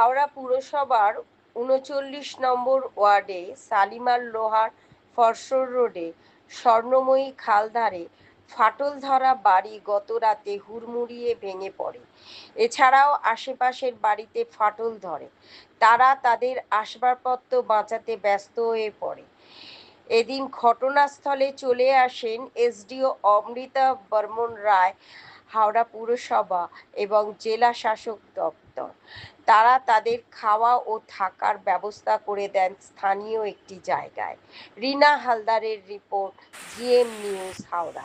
হাওড়া পুরসভার উনচল্লিশ নম্বর ওয়ার্ডে শালিমার লোহার ফরসর রোডে স্বর্ণময়ী খালধারে ফাটল ধরা বাড়ি গতরাতে হুড়মুড়িয়ে ভেঙে পড়ে। এছাড়াও আশেপাশের বাড়িতে ফাটল ধরে। তারা তাদের আসবাবপত্র বাঁচাতে ব্যস্ত হয়ে পড়ে। এদিন ঘটনাস্থলে চলে আসেন এসডিও অমৃতা বর্মন রায় হাওড়া পুরসভা এবং জেলা শাসক দপ্তর। তারা তাদের খাওয়া ও থাকার ব্যবস্থা করে দেন স্থানীয় একটি জায়গায়। রিনা হালদারের রিপোর্ট, জিএম নিউজ, হাওড়া।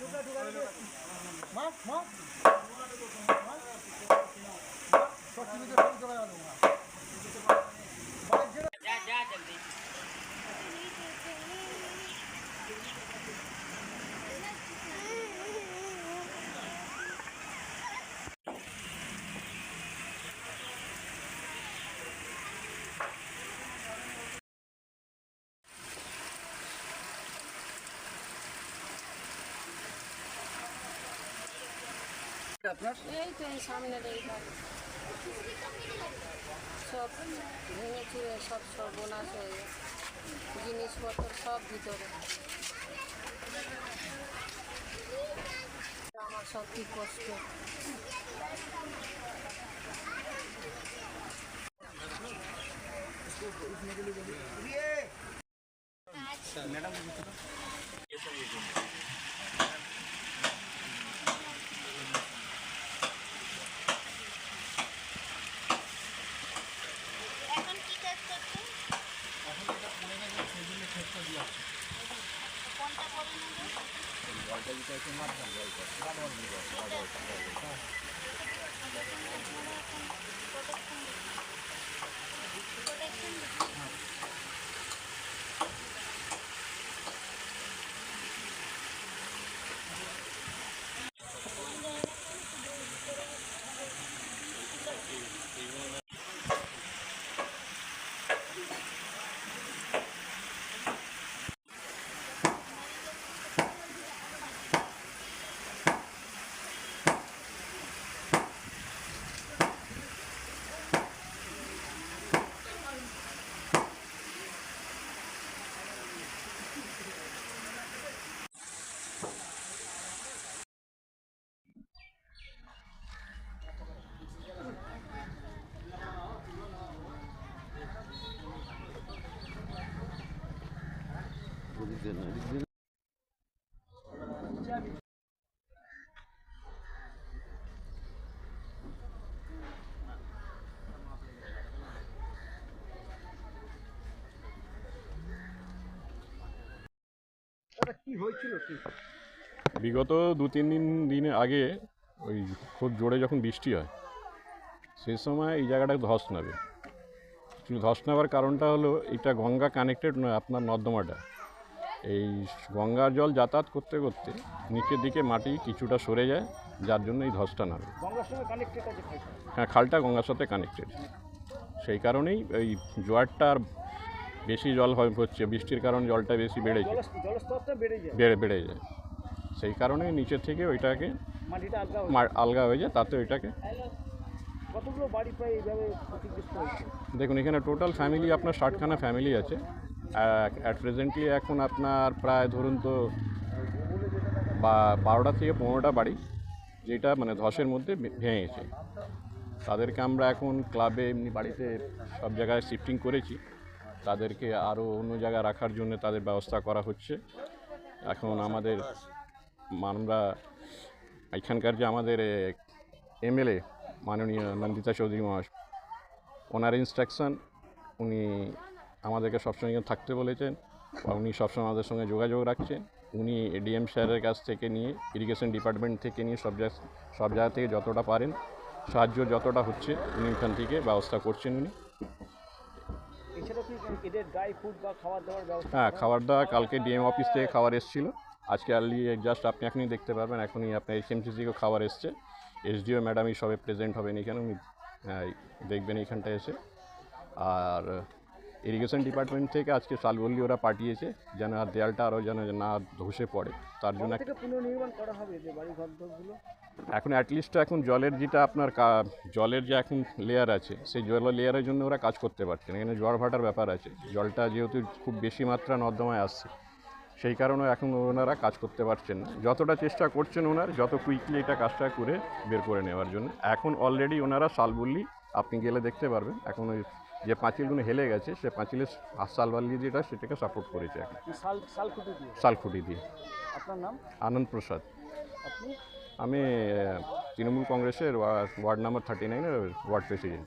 ঢুকা ঢুকা ঢুকা। ঢুকা মা। আপনার? এই তো এই সামনের এই বাড়ি। সব ভেঙে চুরে সব সর্বনাশ হয়ে গেছে। জিনিসপত্র সব ভিতরে। আমার সব কি কষ্ট। এখন নেবে ওটা বিগত দু তিন দিন, দিনে আগে ওই খুব জোরে যখন বৃষ্টি হয়, সেই সময় এই জায়গাটা ধস নাবে ধস নেওয়ার কারণটা হলো এটা গঙ্গা কানেক্টেড নয় আপনার নর্দমাটা। এই গঙ্গার জল যাতায়াত করতে করতে নিচের দিকে মাটি কিছুটা সরে যায় যার জন্য এই ধসটা নামে। হ্যাঁ খালটা গঙ্গার সাথে কানেক্টেড সেই কারণেই এই জোয়ারটা আর বেশি জল হয় হচ্ছে বৃষ্টির কারণে জলটা বেশি বেড়েছে বেড়ে যায়। বেড়ে বেড়ে যায়। সেই কারণে নিচের থেকে ওইটাকে আলগা হয়ে হয়ে যায় তাতে ওইটাকে দেখুন এখানে টোটাল ফ্যামিলি আপনার ষাটখানা ফ্যামিলি আছে। অ্যাট প্রেজেন্টলি এখন আপনার প্রায় ধরুন তো বা বারোটা থেকে পনেরোটা বাড়ি যেটা মানে ধসের মধ্যে ভেঙেছে। তাদেরকে আমরা এখন ক্লাবে এমনি বাড়িতে সব জায়গায় শিফটিং করেছি। তাদেরকে আরও অন্য জায়গায় রাখার জন্য তাদের ব্যবস্থা করা হচ্ছে। এখন আমাদের আমরা এখানকার যে আমাদের এমএলএ মাননীয় নন্দিতা চৌধুরী মহাশয়, ওনার ইনস্ট্রাকশন উনি আমাদেরকে সবসময় থাকতে বলেছেন বা উনি সবসময় আমাদের সঙ্গে যোগাযোগ রাখছেন। উনি এডিএম স্যারের কাছ থেকে নিয়ে ইরিগেশন ডিপার্টমেন্ট থেকে নিয়ে সব জায়গা সব জায়গা থেকে যতটা পারেন সাহায্য যতটা হচ্ছে উনি ওখান থেকে ব্যবস্থা করছেন উনি। হ্যাঁ খাবার দাবার কালকে ডিএম অফিস থেকে খাবার এসেছিল। আজকে আর্লি জাস্ট আপনি এখনই দেখতে পারবেন এখনই আপনার এইচএমসি থেকেও খাবার এসছে। এসডিও ম্যাডামই সবে প্রেজেন্ট হবেন এখানে উনি হ্যাঁ, দেখবেন এইখানটা এসে। আর ইরিগেশন ডিপার্টমেন্ট থেকে আজকে শালবল্লি ওরা পাঠিয়েছে যেন আর দেয়ালটা আরও যেন না ধসে পড়ে। তার জন্য একটা- থেকে পুনর্নির্মাণ করা হবে যে বাড়ি ঘর এখন অ্যাটলিস্ট এখন জলের যেটা আপনার জলের যে এখন লেয়ার আছে সেই জলের লেয়ারের জন্য ওরা কাজ করতে পারছে না এখানে জল ভাটার ব্যাপার আছে। জলটা যেহেতু খুব বেশি মাত্রা নর্দমায় আসছে সেই কারণে এখন ওনারা কাজ করতে পারছেন না। যতটা চেষ্টা করছেন ওনার যত কুইকলি এটা কাজটা করে বের করে নেওয়ার জন্য। এখন অলরেডি ওনারা শালবল্লি আপনি গেলে দেখতে পারবেন এখন ওই যে পাঁচিলগুলো হেলে গেছে সে পাঁচিলের শালবাল্লি যেটা সেটাকে সাপোর্ট করেছে এখন। শালখুটি দিয়ে? আপনার নাম? আনন্দ প্রসাদ। আমি তৃণমূল কংগ্রেসের ওয়ার্ড নাম্বার থার্টি নাইনের ওয়ার্ড প্রেসিডেন্ট।